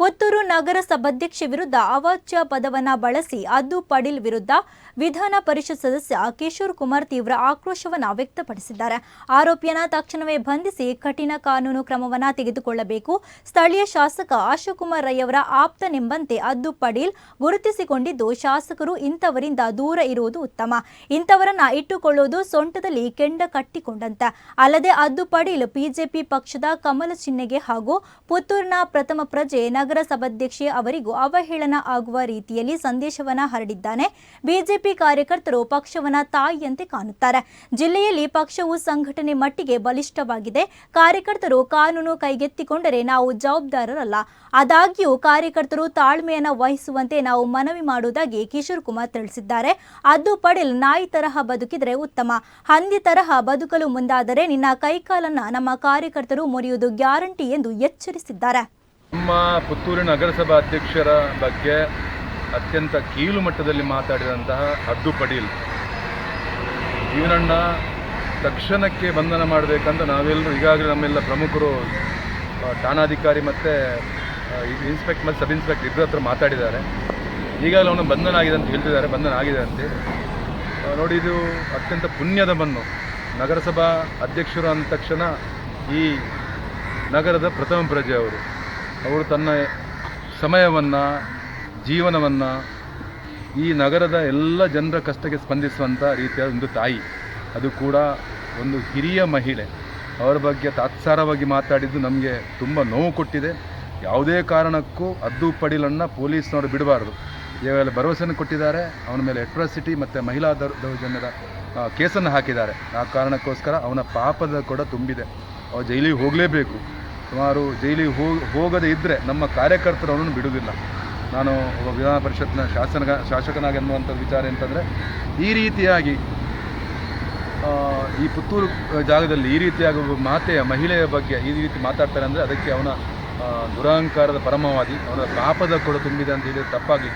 ಪುತ್ತೂರು ನಗರ ಸಭಾಧ್ಯಕ್ಷ ವಿರುದ್ಧ ಅವಾಚ್ಯ ಪದವನ್ನ ಬಳಸಿ ಅದ್ದು ಪಡೀಲ್ ವಿರುದ್ಧ ವಿಧಾನ ಪರಿಷತ್ ಸದಸ್ಯ ಕಿಶೋರ್ ಕುಮಾರ್ ತೀವ್ರ ಆಕ್ರೋಶವನ್ನು ವ್ಯಕ್ತಪಡಿಸಿದ್ದಾರೆ. ಆರೋಪಿಯನ್ನ ತಕ್ಷಣವೇ ಬಂಧಿಸಿ ಕಠಿಣ ಕಾನೂನು ಕ್ರಮವನ್ನ ತೆಗೆದುಕೊಳ್ಳಬೇಕು. ಸ್ಥಳೀಯ ಶಾಸಕ ಅಶೋಕುಮಾರ್ ರೈ ಅವರ ಆಪ್ತನೆಂಬಂತೆ ಅದ್ದು ಪಡೀಲ್ ಗುರುತಿಸಿಕೊಂಡಿದ್ದು, ಶಾಸಕರು ಇಂಥವರಿಂದ ದೂರ ಇರುವುದು ಉತ್ತಮ. ಇಂಥವರನ್ನ ಇಟ್ಟುಕೊಳ್ಳುವುದು ಸೊಂಟದಲ್ಲಿ ಕೆಂಡ ಕಟ್ಟಿಕೊಂಡಂತೆ. ಅಲ್ಲದೆ ಅದ್ದು ಪಡೀಲ್ ಬಿಜೆಪಿ ಪಕ್ಷದ ಕಮಲ ಚಿಹ್ನೆಗೆ ಹಾಗೂ ಪುತ್ತೂರಿನ ಪ್ರಥಮ ಪ್ರಜೆ ನಗರ ಸಭಾಧ್ಯಕ್ಷೆ ಅವರಿಗೂ ಅವಹೇಳನ ಆಗುವ ರೀತಿಯಲ್ಲಿ ಸಂದೇಶವನ್ನ ಹರಡಿದ್ದಾನೆ. ಬಿಜೆಪಿ ಕಾರ್ಯಕರ್ತರು ಪಕ್ಷವನ್ನ ತಾಯಿಯಂತೆ ಕಾಣುತ್ತಾರೆ. ಜಿಲ್ಲೆಯಲ್ಲಿ ಪಕ್ಷವು ಸಂಘಟನೆ ಮಟ್ಟಿಗೆ ಬಲಿಷ್ಠವಾಗಿದೆ. ಕಾರ್ಯಕರ್ತರು ಕಾನೂನು ಕೈಗೆತ್ತಿಕೊಂಡರೆ ನಾವು ಜವಾಬ್ದಾರರಲ್ಲ. ಆದಾಗ್ಯೂ ಕಾರ್ಯಕರ್ತರು ತಾಳ್ಮೆಯನ್ನ ವಹಿಸುವಂತೆ ನಾವು ಮನವಿ ಮಾಡುವುದಾಗಿ ಕಿಶೋರ್ ಕುಮಾರ್ ತಿಳಿಸಿದ್ದಾರೆ. ಅದು ಪಡೇಲ್ ನಾಯಿ ತರಹ ಬದುಕಿದರೆ ಉತ್ತಮ. ಹಂದಿ ತರಹ ಬದುಕಲು ಮುಂದಾದರೆ ನಿನ್ನ ಕೈಕಾಲನ್ನ ನಮ್ಮ ಕಾರ್ಯಕರ್ತರು ಮುರಿಯುವುದು ಗ್ಯಾರಂಟಿ ಎಂದು ಎಚ್ಚರಿಸಿದ್ದಾರೆ. ನಮ್ಮ ಪುತ್ತೂರು ನಗರಸಭಾ ಅಧ್ಯಕ್ಷರ ಬಗ್ಗೆ ಅತ್ಯಂತ ಕೀಳು ಮಟ್ಟದಲ್ಲಿ ಮಾತಾಡಿದಂತಹ ಹದ್ದು ಪಡೀಲ್ ಜೀವನಣ್ಣ ತಕ್ಷಣಕ್ಕೆ ಬಂಧನ ಮಾಡಬೇಕಂತ ನಾವೆಲ್ಲರೂ ಈಗಾಗಲೇ ನಮ್ಮೆಲ್ಲ ಪ್ರಮುಖರು ಠಾಣಾಧಿಕಾರಿ ಮತ್ತು ಇನ್ಸ್ಪೆಕ್ಟ್ ಮತ್ತು ಸಬ್ ಇನ್ಸ್ಪೆಕ್ಟರ್ ಇಬ್ಬರ ಹತ್ರ ಮಾತಾಡಿದ್ದಾರೆ. ಈಗಾಗಲೇ ಅವನು ಬಂಧನ ಆಗಿದೆ ಅಂತ ಹೇಳ್ತಿದ್ದಾರೆ, ಬಂಧನ ಆಗಿದೆ ಅಂತೆ. ನೋಡಿ, ಇದು ಅತ್ಯಂತ ಪುಣ್ಯದ ಮಣ್ಣು. ನಗರಸಭಾ ಅಧ್ಯಕ್ಷರು ಅಂದ ತಕ್ಷಣ ಈ ನಗರದ ಪ್ರಥಮ ಪ್ರಜೆ ಅವರು. ಅವರು ತನ್ನ ಸಮಯವನ್ನು, ಜೀವನವನ್ನು ಈ ನಗರದ ಎಲ್ಲ ಜನರ ಕಷ್ಟಕ್ಕೆ ಸ್ಪಂದಿಸುವಂಥ ರೀತಿಯ ಒಂದು ತಾಯಿ. ಅದು ಕೂಡ ಒಂದು ಹಿರಿಯ ಮಹಿಳೆ. ಅವರ ಬಗ್ಗೆ ತಾತ್ಸಾರವಾಗಿ ಮಾತಾಡಿದ್ದು ನಮಗೆ ತುಂಬ ನೋವು ಕೊಟ್ಟಿದೆ. ಯಾವುದೇ ಕಾರಣಕ್ಕೂ ಅದ್ದು ಪಡಿಲನ್ನು ಪೊಲೀಸ್ನವರು ಬಿಡಬಾರ್ದು. ಇವೆಲ್ಲ ಭರವಸೆಯನ್ನು ಕೊಟ್ಟಿದ್ದಾರೆ. ಅವನ ಮೇಲೆ ಅಟ್ರಾಸಿಟಿ ಮತ್ತು ಮಹಿಳಾ ದೌ- ದೌರ್ಜನ್ಯದ ಕೇಸನ್ನು ಹಾಕಿದ್ದಾರೆ. ಆ ಕಾರಣಕ್ಕೋಸ್ಕರ ಅವನ ಪಾಪದ ಕೂಡ ತುಂಬಿದೆ. ಅವ ಜೈಲಿಗೆ ಹೋಗಲೇಬೇಕು. ಸುಮಾರು ಜೈಲಿಗೆ ಹೋಗಿ ಹೋಗದೇ ಇದ್ದರೆ ನಮ್ಮ ಕಾರ್ಯಕರ್ತರು ಅವನನ್ನು ಬಿಡುವುದಿಲ್ಲ. ನಾನು ಒಬ್ಬ ವಿಧಾನ ಪರಿಷತ್ನ ಶಾಸನಗ, ಶಾಸಕನಾಗಿ ಅನ್ನುವಂಥ ವಿಚಾರ ಅಂತಂದರೆ ಈ ರೀತಿಯಾಗಿ ಈ ಪುತ್ತೂರು ಜಾಗದಲ್ಲಿ ಈ ರೀತಿಯಾಗಿ ಒಬ್ಬ ಮಾತೆಯ, ಮಹಿಳೆಯ ಬಗ್ಗೆ ಈ ರೀತಿ ಮಾತಾಡ್ತಾರೆ ಅಂದರೆ ಅದಕ್ಕೆ ಅವನ ದುರಹಂಕಾರದ ಪರಮವಾದಿ, ಅವನ ಪಾಪದ ಕೂಡ ತುಂಬಿದೆ ಅಂತ ಹೇಳಿ ತಪ್ಪಾಗಲಿ